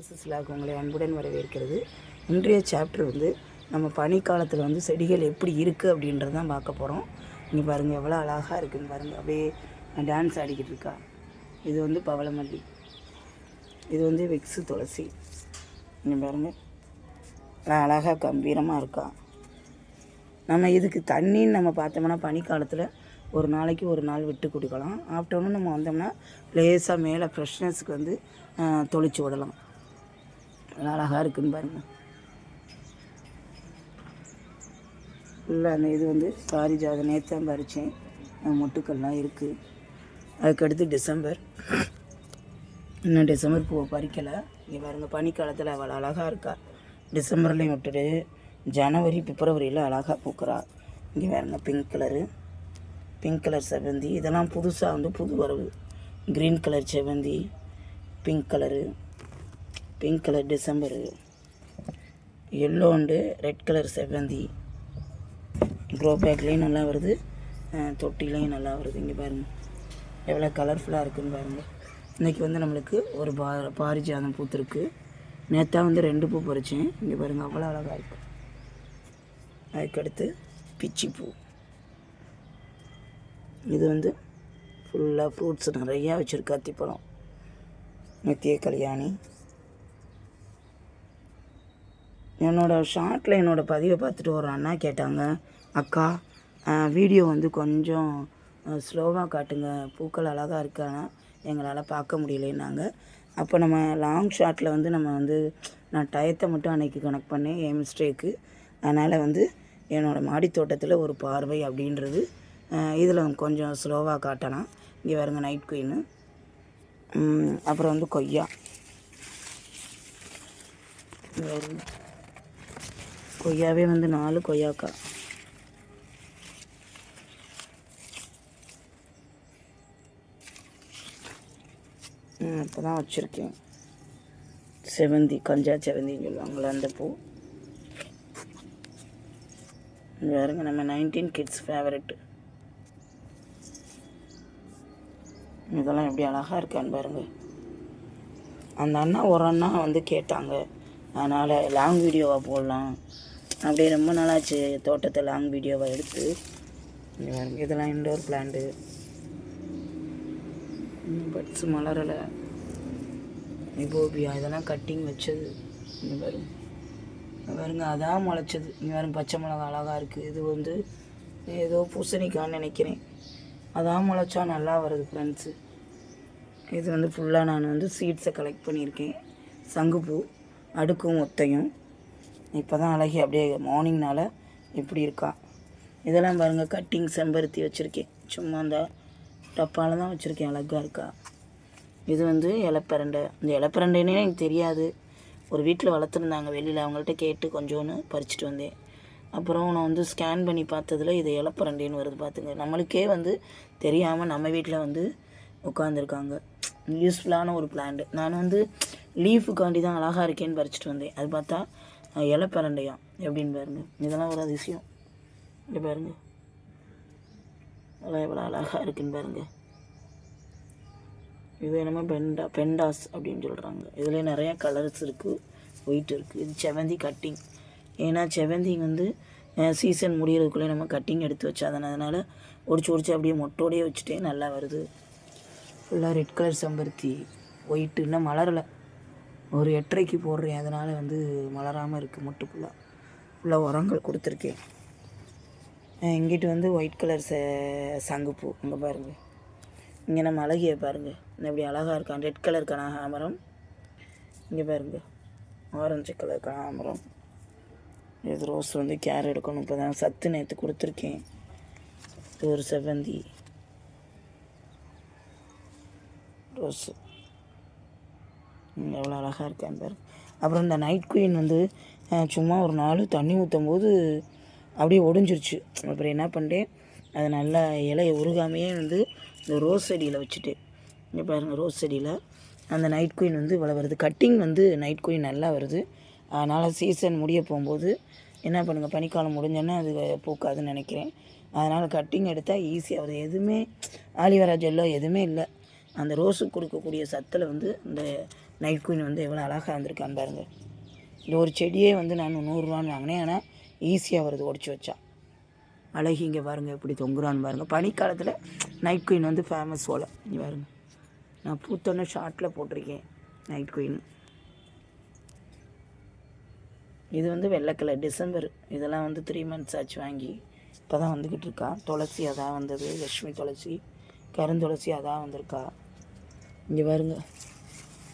எம்எஸ்எஸ்லாக உங்களை அன்புடன் வரவேற்கிறது. இன்றைய சாப்டர் வந்து நம்ம பனிக்காலத்தில் வந்து செடிகள் எப்படி இருக்குது அப்படின்றது தான் பார்க்க போகிறோம் இங்கே பாருங்கள் எவ்வளோ அழகாக இருக்குன்னு பாருங்கள் அப்படியே டான்ஸ் ஆடிக்கிட்டு இருக்கா? இது வந்து பவளமல்லி. இது வந்து விக்ஸு துளசி. இங்கே பாருங்கள் அழகாக கம்பீரமாக இருக்கா? நம்ம இதுக்கு தண்ணின்னு நம்ம பார்த்தோம்னா பனிக்காலத்தில் ஒரு நாளைக்கு ஒரு நாள் விட்டு கொடுக்கலாம். ஆஃப்டர்நூன் நம்ம வந்தோம்னா லேசாக மேலே ஃப்ரெஷ்னஸ்க்கு வந்து தொளிச்சு விடலாம். அழகாக இருக்குன்னு பாருங்கள் ஃபுல்லாக அந்த இது வந்து பாரிஜாத நேற்று தான் பறித்தேன் மொட்டுக்கள்லாம் இருக்குது அதுக்கடுத்து டிசம்பர். இன்னும் டிசம்பர் பூவை பறிக்கலை. இங்கே பாருங்க பனிக்காலத்தில் அவள் அழகாக இருக்கா. டிசம்பர்லேயும் விட்டுட்டு ஜனவரி பிப்ரவரியில் அழகாக பூக்கிறா. இங்கே பாருங்க பிங்க் கலரு பிங்க் கலர் செவந்தி இதெல்லாம் புதுசாக வந்து புது வரவு. க்ரீன் கலர் செவந்தி pink colour pink colour December yellow and red colour செவ்வந்தி. க்ரோ பேக்லேயும் நல்லா வருது. தொட்டிலையும் நல்லா வருது. இங்கே பாருங்கள் எவ்வளோ கலர்ஃபுல்லாக இருக்குதுன்னு பாருங்கள் இன்றைக்கி வந்து நம்மளுக்கு ஒரு பா பாரிஜாதம் பூத்துருக்கு. நேற்றா வந்து ரெண்டு பூ பறித்தேன் இங்கே பாருங்கள் அவ்வளோ அழகாக இருக்கும் அதுக்கடுத்து பிச்சி பூ. இது வந்து ஃபுல்லாக ஃப்ரூட்ஸ் நிறையா வச்சுருக்கு. அத்திப்பழம் நித்திய கல்யாணி. என்னோடய ஷார்ட்டில் என்னோடய பதிவை பார்த்துட்டு ஒரு அண்ணா கேட்டாங்க. அக்கா வீடியோ வந்து கொஞ்சம் ஸ்லோவாக காட்டுங்க. பூக்கள் அழகாக இருக்கானா எங்களால் பார்க்க முடியலன்னாங்க. அப்போ நம்ம லாங் ஷாட்டில் வந்து நம்ம வந்து நான் டயத்தை மட்டும் அன்னைக்கு கனெக்ட் பண்ணேன். என் மிஸ்டேக்கு அதனால் வந்து என்னோடய மாடி தோட்டத்தில் ஒரு பார்வை அப்படின்றது இதில் கொஞ்சம் ஸ்லோவாக காட்டலாம். இங்கே வருங்க நைட் குயின்னு அப்புறம் வந்து கொய்யா. இங்க கொய்யாவே வந்து நாலு கொய்யாக்கா. இப்போ தான் வச்சுருக்கேன். செவந்தி கஞ்சா செவந்தின்னு சொல்லுவாங்களே அந்த பூ. பாருங்க நம்ம நைன்டீன் கிட்ஸ் ஃபேவரெட்டு இதெல்லாம் எப்படி அழகாக இருக்கான்னு பாருங்க. அந்த அண்ணா ஒரு அண்ணா வந்து கேட்டாங்க. அதனால் லாங் வீடியோவாக போடலாம். அப்படியே ரொம்ப நாளாச்சு தோட்டத்தை லாங் வீடியோவாக எடுத்து. இதெல்லாம் இன்டோர் பிளான்ட்டு பட்ஸ் மலரலை. நிபோபியா இதெல்லாம் கட்டிங் வச்சது. இங்கே வரும் வருங்க பாருங்க அதான் முளைச்சது. இங்கே வரும் பச்சை மிளகா அழகாக இருக்குது இது வந்து ஏதோ பூசணிக்கான்னு நினைக்கிறேன். அதான் முளைச்சா நல்லா வருது ஃப்ரெண்ட்ஸு இது வந்து ஃபுல்லாக நான் வந்து சீட்ஸை கலெக்ட் பண்ணியிருக்கேன். சங்குப்பூ அடுக்கும் ஒத்தையும். இப்போ தான் அழகி அப்படியே மார்னிங்னால இப்படி இருக்கா? இதெல்லாம் பாருங்கள் கட்டிங் செம்பருத்தி வச்சுருக்கேன். சும்மா அந்த டப்பால தான் வச்சுருக்கேன் அழகாக இருக்கா? இது வந்து இலப்பரண்டை. இந்த இலப்பரண்டைன்னே எனக்கு தெரியாது. ஒரு வீட்டில் வளர்த்துருந்தாங்க வெளியில் அவங்கள்ட்ட கேட்டு கொஞ்சோன்னு பறிச்சுட்டு வந்தேன். அப்புறம் நான் வந்து ஸ்கேன் பண்ணி பார்த்ததுல இது இலப்பரண்டின்னு வருது பார்த்துங்க நம்மளுக்கே வந்து தெரியாமல் நம்ம வீட்டில் வந்து உட்காந்துருக்காங்க யூஸ்ஃபுல்லான ஒரு பிளான்ட் நான் வந்து லீஃபுக்காண்டி தான் அழகாக இருக்கேன்னு பறிச்சுட்டு வந்தேன். அது பார்த்தா இலை இலப்பரண்டையாம் எப்படின்னு பாருங்க. இதெல்லாம் ஒரு அதிசயம். இப்படி பாருங்க. அதெல்லாம் எவ்வளோ அழகாக இருக்குன்னு பாருங்க. இது என்னமோ பெண்டா பெண்டாஸ் அப்படின்னு சொல்கிறாங்க இதில் நிறையா கலர்ஸ் இருக்குது ஒயிட் இருக்குது இது செவந்தி கட்டிங் ஏன்னா செவந்தி வந்து சீசன் முடிகிறதுக்குள்ளே நம்ம கட்டிங் எடுத்து வச்சாதானே. அதனால் ஒடிச்சு ஒடிச்சு அப்படியே மொட்டோடையே வச்சுட்டே நல்லா வருது. ஃபுல்லாக ரெட் கலர் செம்பருத்தி ஒயிட்டு இன்னும் மலரலை. ஒரு எட்டரைக்கு போடுறேன். அதனால் வந்து மலராமல் இருக்குது மொட்டு ஃபுல்லாக உரங்கள் கொடுத்துருக்கேன். இங்கிட்டு வந்து ஒயிட் கலர் ச சங்குப்பூ. இங்கே பாருங்கள் இங்கே நம்ம அழகிய பாருங்கள் இந்த இப்படி அழகாக இருக்கான் ரெட் கலர் கனகாமரம் இங்கே பாருங்கள் ஆரஞ்சு கலர் கனகாமரம் இது ரோஸ் வந்து கேர் எடுக்கணும். இப்போ தான் சத்து நேற்று கொடுத்துருக்கேன். ஒரு செவ்வந்தி. ரோஸு எவ்வளோ அழகாக இருக்கேன் பேர். அப்புறம் இந்த நைட் குயின் வந்து சும்மா ஒரு நாள் தண்ணி ஊற்றும் போது அப்படியே ஒடிஞ்சிருச்சு. அப்புறம் என்ன பண்ணிட்டேன்? அது நல்லா இலையை உருகாமையே வந்து இந்த ரோஸ் செடியில் வச்சுட்டு இங்கே பாருங்கள் ரோஸ் செடியில் அந்த நைட் குயின் வந்து இவ்வளோ வருது. கட்டிங் வந்து நைட் குயின் நல்லா வருது. அதனால் சீசன் முடிய போகும்போது என்ன பண்ணுங்கள் பனிக்காலம் முடிஞ்சோன்னே அது பூக்காதுன்னு நினைக்கிறேன். அதனால் கட்டிங் எடுத்தால் ஈஸியாக வருது எதுவுமே ஆலிவரா ஜெல்லோ எதுவுமே இல்லை. அந்த ரோஸுக்கு கொடுக்கக்கூடிய சத்தில் வந்து இந்த நைட் குயின் வந்து எவ்வளோ அழகாக இருந்திருக்கான்னு பாருங்கள் இந்த ஒரு செடியே வந்து நான் நூறுரூவான்னு வாங்கினேன். ஆனால் ஈஸியாக வருது உடச்சி வச்சா. அழகி இங்கே பாருங்கள் எப்படி தொங்குறான்னு பாருங்கள் பனிக்காலத்தில் நைட் குயின் வந்து ஃபேமஸ் போல். இங்கே பாருங்கள் நான் பூத்தொன்னே ஷார்ட்டில் போட்டிருக்கேன் நைட் குயின். இது வந்து வெள்ளை கலர் டிசம்பர். இதெல்லாம் வந்து த்ரீ மந்த்ஸ் ஆச்சு வாங்கி. இப்போ தான் வந்துக்கிட்டு இருக்கா. துளசி அதான் வந்தது லக்ஷ்மி துளசி கருந்துளசி அதான் வந்திருக்கா. இங்கே பாருங்க.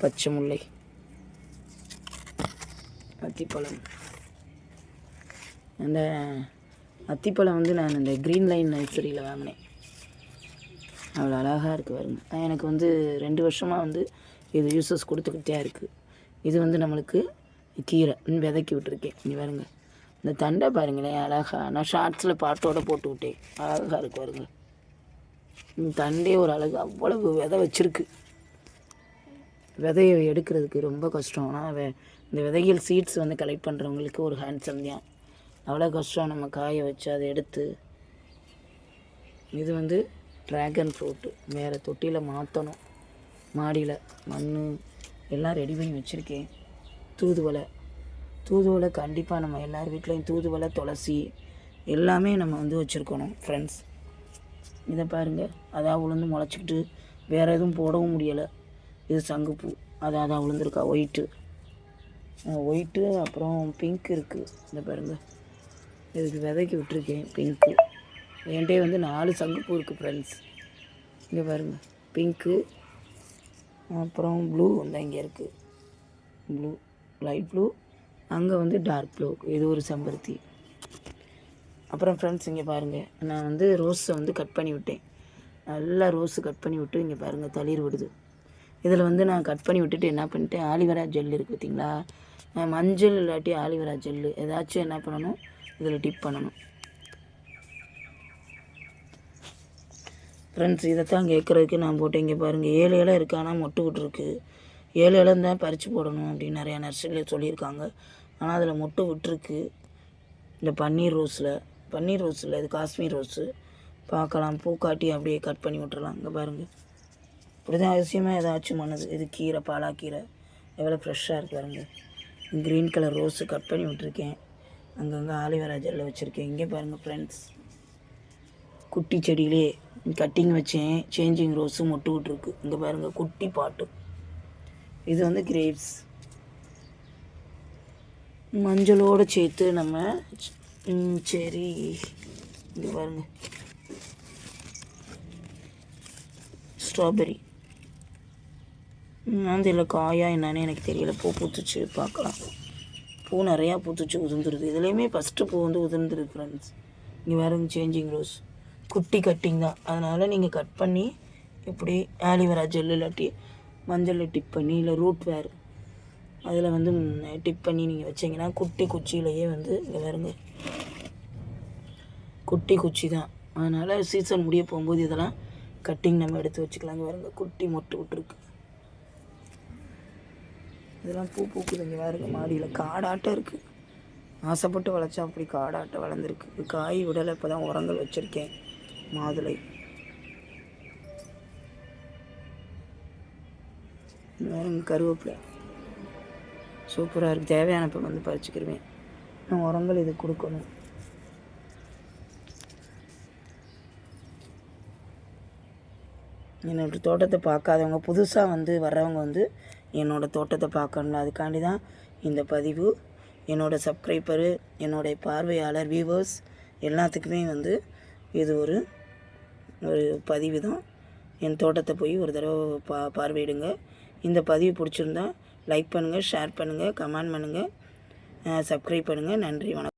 பச்சை முல்லை. அத்திப்பழம். அந்த அத்திப்பழம் வந்து நான் இந்த க்ரீன் லைன் நர்சரியில் வாங்கினேன். அவ்வளோ அழகாக இருக்குது வருங்க எனக்கு வந்து ரெண்டு வருஷமாக வந்து இது யூசஸ் கொடுத்துக்கிட்டே இருக்குது இது வந்து நம்மளுக்கு கீரை விதைக்கி விட்டுருக்கேன். இங்கே பாருங்க. இந்த தண்டை பாருங்களேன் அழகாக நான் ஷார்ட்ஸில் பாட்டோட போட்டு விட்டேன். அழகாக இருக்கு வருங்க இந்த தண்டே ஒரு அழகு. அவ்வளவு விதை வச்சுருக்கு. விதையை எடுக்கிறதுக்கு ரொம்ப கஷ்டம். ஆனால் வெ இந்த விதைகள் சீட்ஸ் வந்து கலெக்ட் பண்ணுறவங்களுக்கு ஒரு ஹேண்ட்ஸம் தான். அவ்வளோ கஷ்டம். நம்ம காய வச்சு அதை எடுத்து இது வந்து ட்ராகன் ஃப்ரூட்டு வேறு தொட்டியில் மாற்றணும் மாடியில் மண் எல்லாம் ரெடி பண்ணி வச்சுருக்கேன். தூதுவளை. தூதுவளை கண்டிப்பாக நம்ம எல்லார் வீட்லேயும் தூதுவளை துளசி எல்லாமே நம்ம வந்து வச்சுருக்கணும் ஃப்ரெண்ட்ஸ் இதை பாருங்கள் அதான் உளுந்து முளைச்சிக்கிட்டு வேறு எதுவும் போடவும் முடியலை. இது சங்குப்பூ அதான் அதான் விழுந்துருக்கா. ஒயிட்டு ஒயிட்டு அப்புறம் பிங்க் இருக்குது இந்த பாருங்கள் இதுக்கு விதைக்கி விட்டுருக்கேன் பிங்க்கு என்கிட்டே வந்து நாலு சங்குப்பூ இருக்குது ஃப்ரெண்ட்ஸ் இங்கே பாருங்கள் பிங்க்கு அப்புறம் ப்ளூ வந்து இங்கே இருக்குது ப்ளூ லைட் ப்ளூ அங்கே வந்து டார்க் ப்ளூ இது ஒரு செம்பருத்தி. அப்புறம் ஃப்ரெண்ட்ஸ் இங்கே பாருங்கள் நான் வந்து ரோஸை வந்து கட் பண்ணி விட்டேன். நல்லா ரோஸு கட் பண்ணி விட்டு இங்கே பாருங்கள் தளிர் விடுது. இதில் வந்து நான் கட் பண்ணி விட்டுட்டு என்ன பண்ணிட்டேன் ஆலிவரா ஜெல் இருக்குது பார்த்தீங்களா? மஞ்சள் இல்லாட்டி ஆலிவரா ஜெல்லு ஏதாச்சும் என்ன பண்ணணும் இதில் டிப் பண்ணணும். ஃப்ரெண்ட்ஸ் இதைத்தான் கேட்குறதுக்கு நான் போட்டேன். இங்கே பாருங்கள் ஏழு இலை இருக்கானா ஆனால் மொட்டு விட்டுருக்கு ஏழு இலை தான் பறித்து போடணும் அப்படின்னு நிறையா நர்சரியில் சொல்லியிருக்காங்க. ஆனால் அதில் மொட்டு விட்டுருக்கு. இந்த பன்னீர் ரோஸில் பன்னீர் ரோஸில் இது காஷ்மீர் ரோஸு. பார்க்கலாம். பூக்காட்டி அப்படியே கட் பண்ணி விட்டுறலாம். இங்கே பாருங்கள் இப்படி தான் அவசியமாக ஏதாச்சும் மனது இது கீரை பாலாக்கீரை? எவ்வளோ ஃப்ரெஷ்ஷாக இருக்கு பாருங்க. க்ரீன் கலர் ரோஸு கட் பண்ணி விட்டுருக்கேன். அங்கங்கே ஆலிவரா ஜெல்ல வச்சுருக்கேன். இங்கே பாருங்கள் ஃப்ரெண்ட்ஸ் குட்டி செடியிலே கட்டிங் வச்சேன். சேஞ்சிங் ரோஸு மொட்டு விட்ருக்கு இங்கே பாருங்கள் குட்டி பாட்டு. இது வந்து கிரேப்ஸ் மஞ்சளோடு சேர்த்து நம்ம சரி இங்கே பாருங்க. ஸ்ட்ராபெரி வந்து இல்லை காயா என்னன்னு எனக்கு தெரியல. பூ பூத்துச்சு பார்க்கலாம். பூ நிறையா பூத்துச்சு உதிர்ந்துருது இதுலேயுமே ஃபஸ்ட்டு பூ வந்து உதிர்ந்துருது ஃப்ரெண்ட்ஸ் இங்கே வேறு சேஞ்சிங் ரோஸ் குட்டி கட்டிங் தான். அதனால் நீங்கள் கட் பண்ணி இப்படி ஆலிவரா ஜெல் இல்லாட்டி மஞ்சளில் டிப் பண்ணி இல்லை ரூட் வேர் அதில் வந்து டிப் பண்ணி நீங்கள் வச்சீங்கன்னா குட்டி குச்சியிலையே வந்து இங்கே வருங்க குட்டி குச்சி தான். அதனால் சீசன் முடிய போகும்போது இதெல்லாம் கட்டிங் நம்ம எடுத்து வச்சுக்கலாம் இங்கே குட்டி மொட்டு விட்டுருக்கு. இதெல்லாம் பூ பூக்குது இங்கே பாருங்க மாடியில். காடாட்டம் இருக்குது ஆசைப்பட்டு வளைச்சா அப்படி காடாட்டம் வளர்ந்துருக்கு. காய் விடலை இப்போ தான் உரங்கள் வச்சுருக்கேன் மாதுளை. இங்க கருவேப்பிலை. சூப்பராக இருக்குது தேவையானப்போ வந்து பறிச்சுக்கிருவேன். நான் உரங்கள் இது கொடுக்கணும். என்னோடய தோட்டத்தை பார்க்காதவங்க புதுசாக வந்து வர்றவங்க வந்து என்னோடய தோட்டத்தை பார்க்கணும் அதுக்காண்டி தான் இந்த பதிவு. என்னோடய சப்ஸ்கிரைபரு என்னுடைய பார்வையாளர் வியூவர்ஸ் எல்லாத்துக்குமே வந்து இது ஒரு ஒரு பதிவு தான். என் தோட்டத்தை போய் ஒரு தடவை பா பார்வையிடுங்க. இந்த பதிவு பிடிச்சிருந்தா லைக் பண்ணுங்கள் ஷேர் பண்ணுங்கள் கமெண்ட் பண்ணுங்கள் சப்ஸ்கிரைப் பண்ணுங்கள் நன்றி வணக்கம்.